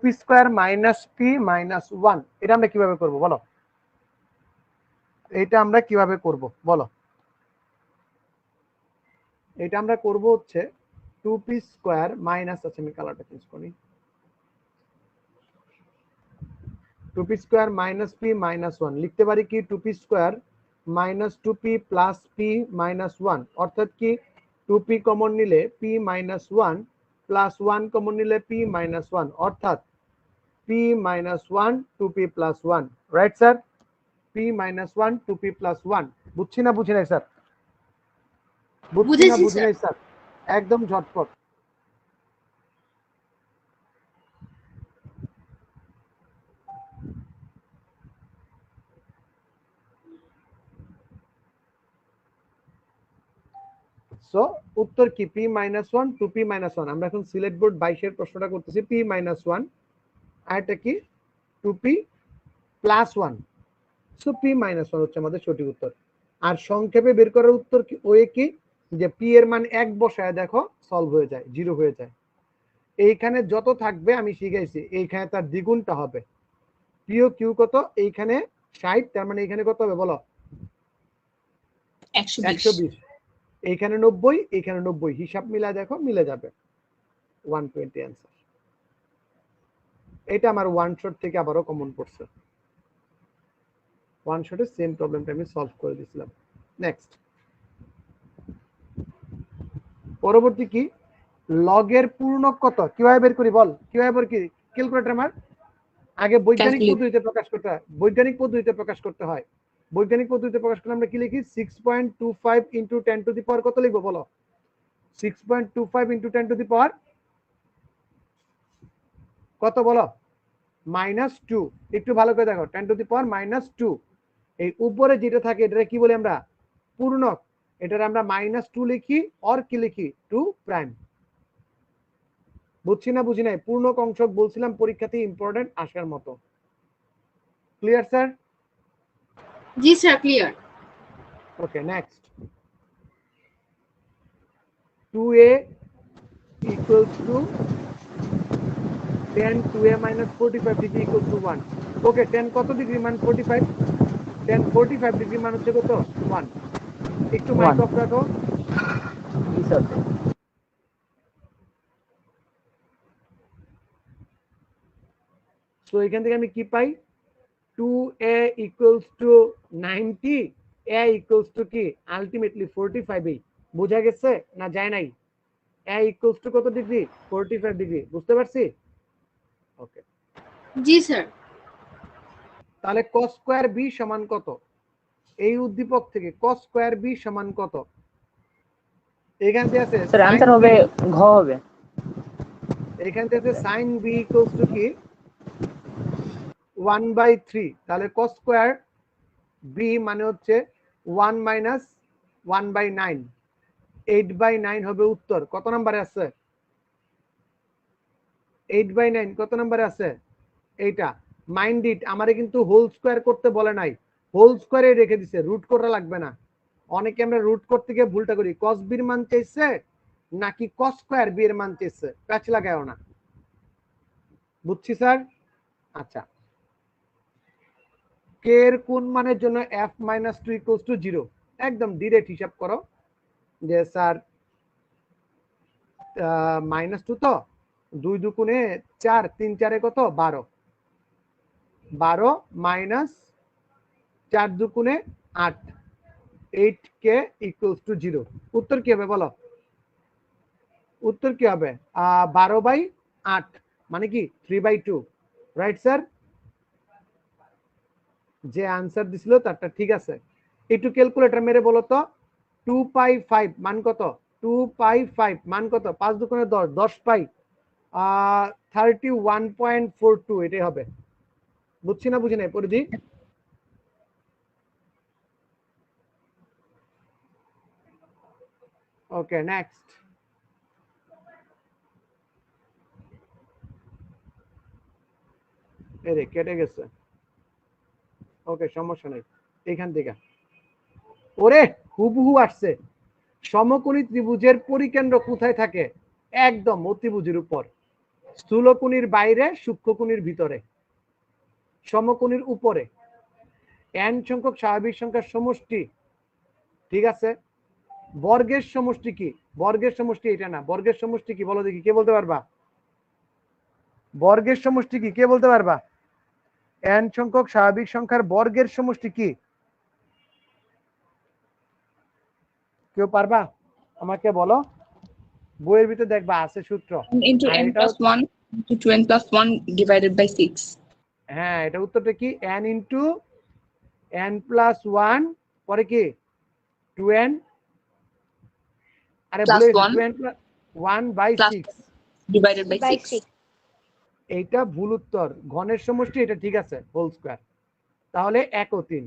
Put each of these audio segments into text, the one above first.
P square minus P minus one এটা আমরা কীভাবে করব, বলো? এটা আমরা কীভাবে করব, বলো? এটা আমরা করব হচ্ছে টু পি স্কোয়ার মাইনাস আছে আমি কালারটা চেঞ্জ করি। Two p square minus p minus one লিখতে পারি কি two p square minus two p plus p minus one অর্থাৎ কি টু পি কমন নিলে p minus one plus one common নিলে পি মাইনাস ওয়ান অর্থাৎ p minus one two p plus one right sir p minus one two p plus one বুঝছি না বুঝি নাই sir বুঝছি না বুঝেছি, বুঝি নাই স্যার একদম ঝটপট সো উত্তর কি? P minus one two p minus one আমরা এখন সিলেট বোর্ড বাইশের প্রশ্নটা করতেছি। পি মাইনাস ওয়ান আর এটা কি? Two p plus one so p minus one হচ্ছে আমাদের সঠিক উত্তর। আর সংক্ষেপে বের করার উত্তর কি? ওয়ে কি? যে পি এর মান এক বসায় দেখো সলভ হয়ে যায় জিরো হয়ে যায়। এইখানে যত থাকবে আমি শিখাইছি এইখানে তার দ্বিগুণটা হবে। পিও কিউ কত? এইখানে ষাট তার মানে এইখানে কত হবে বলো? একশো বিশ। এইখানে নব্বই এইখানে নব্বই। হিসাব মিলা দেখো মিলে যাবে। ওয়ান টোয়েন্টি অ্যান্সার এটা আমার ওয়ান শট থেকে আবারও কমন পড়ছে। ওয়ান শটে সেম প্রবলেমটা আমি সলভ করে দিয়েছিলাম। নেক্সট পরবর্তী কি? লগের পূর্ণ কত? কীভাবে বের করি বল? কীভাবে বের করি? ক্যালকুলেটর আমার আগে বৈজ্ঞানিক পদ্ধতিতে প্রকাশ করতে হয়। বৈজ্ঞানিক পদ্ধতিতে প্রকাশ করতে হয়। বৈজ্ঞানিক পদ্ধতিতে প্রকাশ করলে আমরা কি লিখি? Six point two five into ten to the power কত লিখব বলো? Six point two five into ten to the power কত বলো? মাইনাস টু একটু ভালো করে দেখো ten to the power minus two এই উপরে যেটা থাকে এটা কি বলি আমরা? পূর্ণক। এটার আমরা মাইনাস টু লিখি অর কি লিখি? টু প্রাইম বুঝছি না বুঝি নাই? পূর্ণক অংশ বলছিলাম পরীক্ষাতে ইম্পর্টেন্ট আসার মতো। Clear sir G sir clear Okay, next. 2a equals to 10 2a minus 45 degree equals to 1. Okay, 10 কত ডিগ্রি মান 45? 10 45 ডিগ্রি মান হচ্ছে কত? 1. একটু মাইক অফ রাখো। জি স্যার সো এখান থেকে আমি কি পাই 2a equals to 90 a equals to কি? আলটিমেটলি 45 এই বোঝা গেছে না যায় নাই? A equals to কত ডিগ্রি 45 ডিগ্রি বুঝতে পারছি? ওকে জি স্যার তাহলে cos স্কয়ার b সমান কত? এই উদ্দীপক থেকে cos স্কয়ার b সমান কত? এখান থেকে আছে স্যার sin B হবে ঘ হবে। এখান থেকে সাইন বি ইকুয়ালস টু কি? ওয়ান বাই থ্রি, তাহলে কস স্কোয়ার বি মানে হচ্ছে one minus one by nine, eight by nine হবে উত্তর, কত নম্বরে আছে? এইট বাই নাইন, কত নম্বরে আছে? এইটা মাইন্ড ইট আমারে কিন্তু হোল স্কোয়ার করতে বলে নাই হোল স্কোয়ারে রেখে দিছে রুট করা লাগবে না, অনেকে আমরা রুট করতে গিয়ে ভুলটা করি কস বির মান চাইছে নাকি কস স্কোয়ার বি এর মান চেয়েছে প্যাচ লাগায়ও না, বুঝছি স্যার আচ্ছা কে এর কোন মানের জন্য f minus two equals to zero একদম ডিরেক্ট হিসাব করো। যে স্যার মাইনাস টু তো? দুই দুগুণে চার, তিন চারে কত? বারো। বারো মাইনাস চার দুগুণে আট। Eight k equals to zero উত্তর কি হবে বলো? উত্তর কি হবে? বারো বাই আট। মানে কি? Three by two right sir যে আনসার দিছিল তারটা ঠিক আছে। একটু ক্যালকুলেটর মেরে বলো তো টু পাই ফাইভ মান কত? টু পাই ফাইভ মান কত? পাঁচ দুগুণে দশ দশ পাই thirty one point four two এটাই হবে। বুঝছি না, বুঝি নাই, পরিধি? ওকে নেক্সট এই রে কেটে গেছে। ওকে, সমস্যা নেই। এইখান থেকে। ওরে, হুবহু আসছে। সমকোণী ত্রিভুজের পরিকেন্দ্র কোথায় থাকে? একদম অতিভুজের উপর। স্থূলকুনির বাইরে সূক্ষ্মকুনির ভিতরে। সমকুনির উপরে। এন সংখ্যক স্বাভাবিক সংখ্যার সমষ্টি। ঠিক আছে? বর্গের সমষ্টি কি? বর্গের সমষ্টি এটা না। বর্গের সমষ্টি কি? বলো দেখি, কে বলতে পারবা? বর্গের সমষ্টি কি? কে বলতে পারবা? এন সংখ্যক স্বাভাবিক সংখ্যার বর্গের সমষ্টি কি? কেউ পারবা? আমাকে বলো। বইয়ের ভিতরে দেখবা আছে সূত্র। Into And n it plus 1 into 2n plus 1 divided by 6. হ্যাঁ এটা উত্তরটা কি? N into n plus one পরে কি? টু এন আরে two n one by six Divided by, By 6. six. এইটা ভুল উত্তর। ঘনের সমষ্টি, এটা ঠিক আছে হোল স্কোয়ার তাহলে এক ও তিন।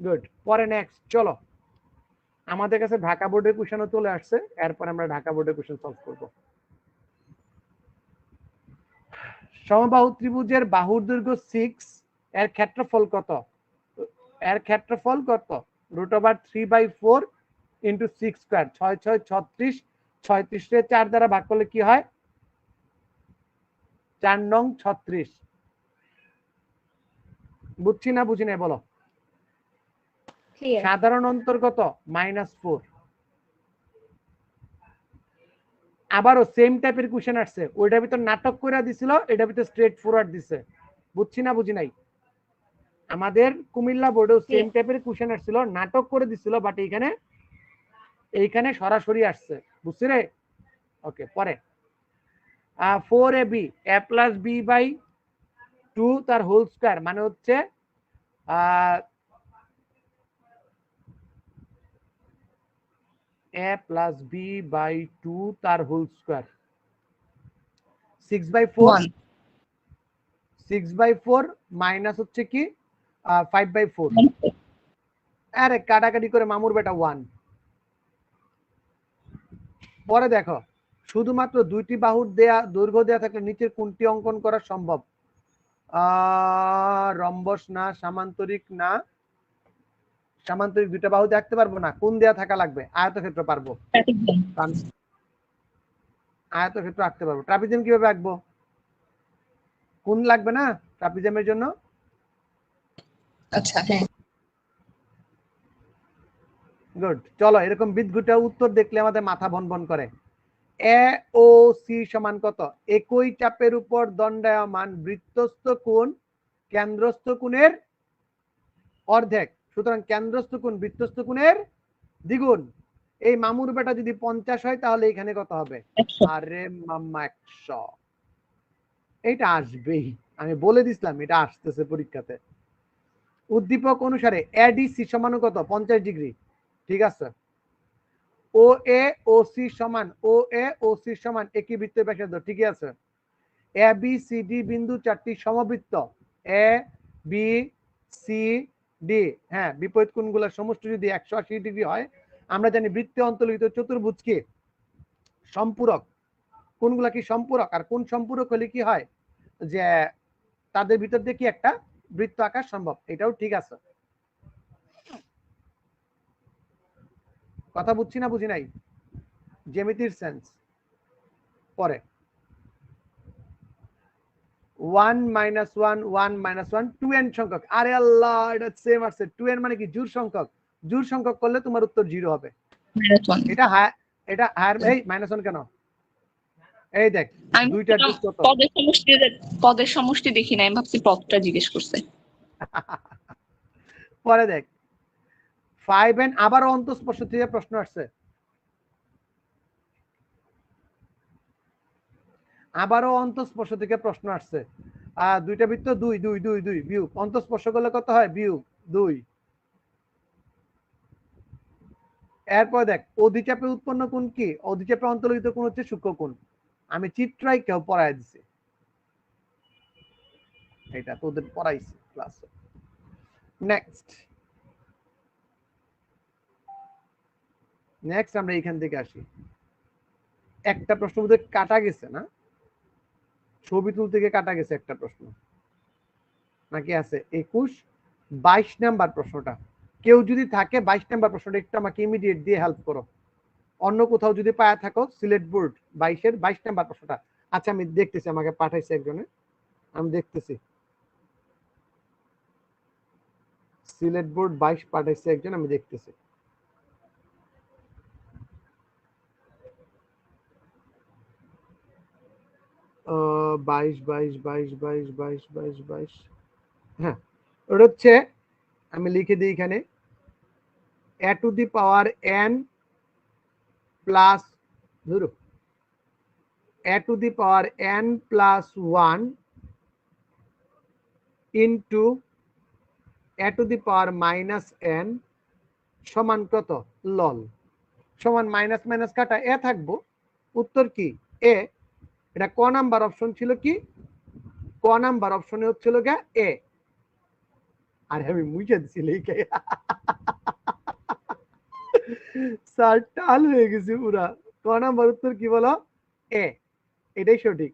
গুড পরে নেক্সট চলো। আমাদের কাছে ঢাকা বোর্ডের কোশ্চেনও চলে আসছে। এরপর আমরা ঢাকা বোর্ডের কোশ্চেন সলভ করব। সমবাহু ত্রিভুজের বাহুর দৈর্ঘ্য সিক্স এর ক্ষেত্রফল কত? এর ক্ষেত্রফল কত? Root over three by four into six square ছয় ছয়, ছত্রিশ, ছয়ত্রিশে চার দ্বারা ভাগ করলে কি হয়? চার নং ছত্রিশ। বুঝছি না বুঝি না বলো। সাধারণ অন্তর্গত মাইনাস ফোর আবারও সেম টাইপের কোশ্চেন আসছে। ওইটার ভিতর নাটক করে দিছিল এটার ভিতর স্ট্রেট ফরওয়ার্ড দিছে। বুঝছি না বুঝি নাই? আমাদের কুমিল্লা বোর্ডেও সেম টাইপের কোশ্চেন আসছিল নাটক করে দিছিল বাট এইখানে এইখানে সরাসরি আসছে। বুঝছি রে? ওকে পরে। Four a b a plus b by two তার হোল স্কোয়ার মানে হচ্ছে a plus b by two তার whole square six by four six by four minus হচ্ছে কি ফাইভ বাই ফোর আরে কাটাকাটি করে মামুর বেটা ওয়ান পরে দেখো। শুধুমাত্র দুইটি বাহুর দেয়া দৈর্ঘ্য দেয়া থাকলে নিচের কোনটি অঙ্কন করা সম্ভব? আহ, রম্বস না সামান্তরিক না? সামান্তরিক দুইটা বাহু দেখতে পারব না? কোন দেয়া থাকা লাগবে? আয়তক্ষেত্র পারব। আয়তক্ষেত্র আঁকতে পারব। ট্রাপিজিয়াম কীভাবে আঁকবো? কোন লাগবে না ট্রাপিজিয়ামের জন্য? আচ্ছা হ্যাঁ। গুড চলো এরকম বিদঘুটা উত্তর দেখলে আমাদের মাথা ভন ভন করে। এ ও সি সমান কত? একই চাপের উপর দণ্ডায়মান বৃত্তস্থ কোণ কেন্দ্রস্থ কোণের অর্ধেক। সুতরাং কেন্দ্রস্থ কোণ বৃত্তস্থ কোণের দ্বিগুণ। এই মামুর বেটা যদি পঞ্চাশ হয় তাহলে এখানে কত হবে? আরে মাম্মা একশো। এটা আসবেই। আমি বলে দিছিলাম এটা আসতেছে পরীক্ষাতে। উদ্দীপক অনুসারে এডিসি সমান কত পঞ্চাশ ডিগ্রি। ঠিক আছে? ও এ ও সি সমান, ও এ ও সি সমান, একই বৃত্তের ব্যাসার্ধ ঠিকই আছে? এ, বি, সি, ডি বিন্দু চারটি সমবৃত্ত, এ, বি, সি, ডি হ্যাঁ বিপরীত কোণগুলোর সমষ্টি যদি একশো আশি ডিগ্রি হয়, আমরা জানি বৃত্তে অন্তর্লিখিত চতুর্ভুজ কি? সম্পূরক। কোনগুলা কি সম্পূরক? আর কোন সম্পূরক হলে কি হয়? যে তাদের ভিতর দিয়ে কি একটা বৃত্ত আঁকা সম্ভব, এটাও ঠিক আছে। কথা বুঝছি না বুঝি নাই? জ্যামিতির সেন্স পরে। One minus one one minus one two n সংখ্যক। আরে আল্লাহ এটা সেম আসছে। টু এন মানে কি? জোর সংখ্যক। জোর সংখ্যক করলে তোমার উত্তর জিরো হবে। এটা এটা হায়ার এই মাইনাস ওয়ান কেন? এই দেখ দুইটা পদের সমষ্টি পদের সমষ্টি দেখি নাই আমি ভাবছি পদটা জিজ্ঞেস করছে। পরে দেখ। ফাইভ এন আবারও অন্তঃস্পর্শ থেকে প্রশ্ন আসছে। আবারও অন্তঃস্পর্শ থেকে প্রশ্ন আসছে। আহ দুইটা বৃত্ত, দুই দুই দুই দুই, বিয়োগ। অন্তঃস্পর্শ করলে কত হয়? বিয়োগ, দুই। এরপর দেখ, অধিচাপে উৎপন্ন কোন কি? অধিচাপে অন্তর্লিখিত কোন হচ্ছে সূক্ষ্ম কোণ। আমি চিত্রাই কেউ পড়াই দিছি। এটা তোদের পড়াইছি ক্লাসে নেক্সট নেক্সট আমরা এখান থেকে আসি। একটা প্রশ্ন বোধহয় কাটা গেছে না? ছবি তুলতে গিয়ে কাটা গেছে একটা প্রশ্ন। নাকি আছে? একুশ, বাইশ নাম্বার প্রশ্নটা। কেউ যদি থাকে, বাইশ নাম্বার প্রশ্নটা একটু আমাকে ইমিডিয়েট দিয়ে হেল্প করো। অন্য কোথাও যদি পায়া থাকো, সিলেট বোর্ড বাইশের বাইশ নাম্বার প্রশ্নটা। আচ্ছা আমি দেখতেছি, আমাকে পাঠাইছে একজনে। আমি দেখতেছি। সিলেট বোর্ড বাইশ পাঠাইছে একজন, আমি দেখতেছি। বাইশ বাইশ বাইশ বাইশ বাইশ বাইশ বাইশ। হ্যাঁ ওটা হচ্ছে, আমি লিখে দিই এখানে। A to the power n plus ধরো। A to the power n plus one into a to the power minus n সমান কত? লল সমান মাইনাস মাইনাস কাটা এ থাকব। উত্তর কি? এ এটা ক নাম্বার অপশন ছিল কি? ক নাম্বার অপশনে হচ্ছিল গা এ। আর আমি মুছে দিছি লিখে স্যার, টাল হয়ে গেছে পুরা। ক নাম্বার উত্তর কি বলো? এ। এটাই সঠিক।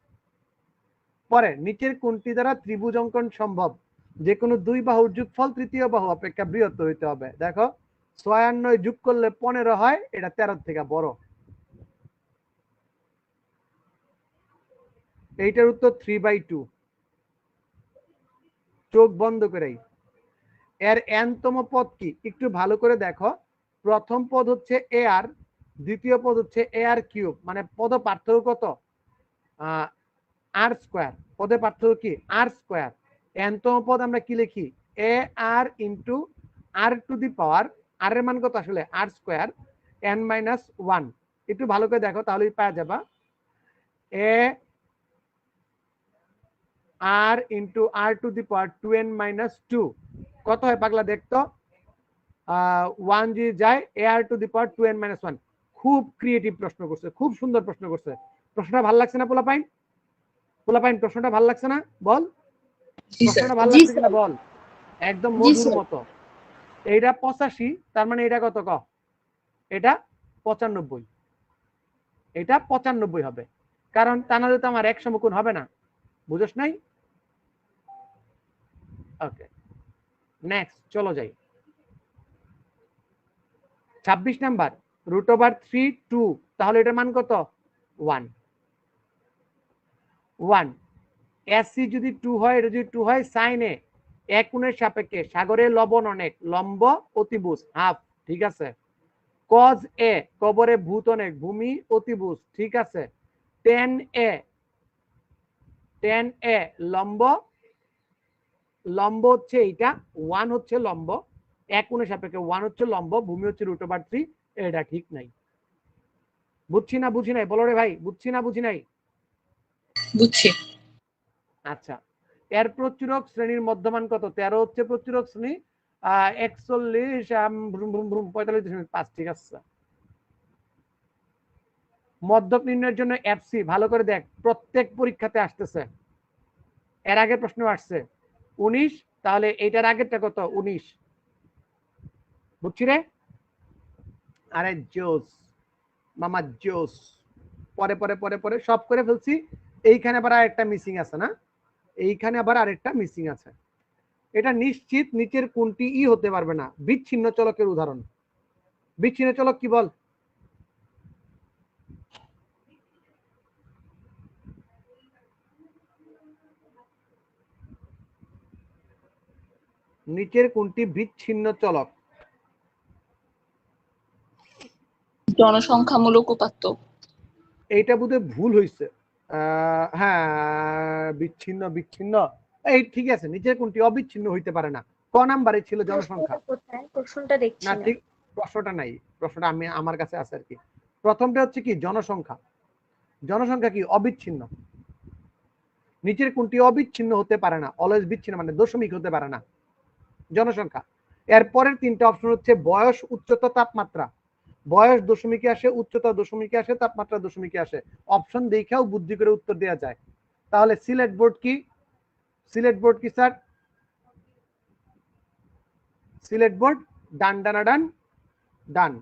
পরে নিচের কোনটি দ্বারা ত্রিভুজ অঙ্কন সম্ভব? যে কোনো দুই বাহুর যোগফল তৃতীয় বাহু অপেক্ষা বৃহত্তর হইতে হবে। দেখো ছয় আর নয় যোগ করলে পনেরো হয়, এটা তেরো থেকে বড়। এইটার উত্তর থ্রি বাই টু চোখ বন্ধ করেই। এর এনতম পদ কি? একটু ভালো করে দেখো। প্রথম পদ হচ্ছে এ আর দ্বিতীয় পদ হচ্ছে এ আর কিউব মানে পদ পার্থক্য কত? আর স্কোয়ার পদে পার্থক্য কি? আর স্কোয়ার এনতম পদ আমরা কি লিখি? এ আর ইন্টু আর টু দি পাওয়ার আর এর মান কত আসলে? R square n minus one একটু ভালো করে দেখো, তাহলেই পাওয়া যাবা। A r into r to the power two n minus two কত হয় পাগলা দেখতো? ওয়ান জি যায় a r to the power two n minus one খুব ক্রিয়েটিভ প্রশ্ন করছে খুব সুন্দর প্রশ্ন করছে। প্রশ্নটা ভালো লাগছে না পোলাপাইন? পোলাপাইন প্রশ্নটা ভালো লাগছে না? বল। প্রশ্নটা ভালো লাগছে কিনা বল। একদম মধুর। মতো। এইটা পঁচাশি তার মানে এটা কত ক? এটা পঁচানব্বই। এটা পঁচানব্বই হবে। কারণ তা নাহলে তো আমার এক সমকোণ হবে না। বুঝোস নাই? ওকে নেক্সট চলো যাই। ছাব্বিশ number root over three two তাহলে এটার মান কত? ওয়ান ওয়ান এসি যদি টু হয়, এটা যদি টু হয় সাইনে এক সাপেক্ষে সাগরে লবণ অনেক, লম্ব অতিভুজ হাফ ঠিক আছে? কজ এ কবরে ভূত অনেক, ভূমি অতিভুজ, ঠিক আছে? টেন এ টেন এ লম্ব লম্ব হচ্ছে এইটা ওয়ান হচ্ছে লম্ব এক কোণের সাপেক্ষে ওয়ান হচ্ছে লম্ব ভূমি হচ্ছে রুট ওভার থ্রি এটা ঠিক নাই। বুঝছি না বুঝি নাই? বলো রে ভাই বুঝছি না বুঝি নাই? বুঝছি। আচ্ছা এর প্রচুরক শ্রেণির মধ্যমান কত? তেরো হচ্ছে প্রচুরক শ্রেণি একচল্লিশ পঁয়তাল্লিশ দশমিক পাঁচ ঠিক আছে? মধ্যক নির্ণয়ের জন্য এফসি ভালো করে দেখ প্রত্যেক পরীক্ষাতে আসতেছে। এর আগে প্রশ্ন আসছে উনিশ, তাহলে এটার আগেরটা কত? উনিশ। বুঝছি রে? আরে জোস, মামা জোস। পরে পরে পরে পরে সব করে ফেলছি। এইখানে আবার আরেকটা মিসিং আছে না? এইখানে আবার আরেকটা মিসিং আছে। এটা নিশ্চিত নিচের কোনটি ই হতে পারবে না। বিচ্ছিন্ন চলকের উদাহরণ। বিচ্ছিন্ন চলক কি বল? নিচের কোনটি বিচ্ছিন্ন চলক? জনসংখ্যামূলক উপাত্ত। এইটা বোধহয় ভুল হয়েছে হ্যাঁ বিচ্ছিন্ন বিচ্ছিন্ন। এই ঠিক আছে নিচের কোনটি অবিচ্ছিন্ন হইতে পারে না। ক নাম্বারে ছিল জনসংখ্যা? প্রশ্নটা দেখছি না ঠিক প্রশ্নটা নাই। প্রশ্নটা আমি আমার কাছে আছে আর কি। প্রথমটা হচ্ছে কি জনসংখ্যা। জনসংখ্যা কি অবিচ্ছিন্ন? নিচের কোনটি অবিচ্ছিন্ন হতে পারে না। অলওয়েজ বিচ্ছিন্ন মানে দশমিক হতে পারে না। জনসংখ্যা। এর পরের তিনটা অপশন হচ্ছে বয়স, উচ্চতা, তাপমাত্রা। বয়স দশমিকে আসে, উচ্চতা দশমিকে আসে, তাপমাত্রা দশমিকে আসে। অপশন দেখেও বুদ্ধি করে উত্তর দেওয়া যায়। তাহলে সিলেট বোর্ড কি? সিলেট বোর্ড কি, স্যার? সিলেট বোর্ড, ডান, ডানা, ডান ডান।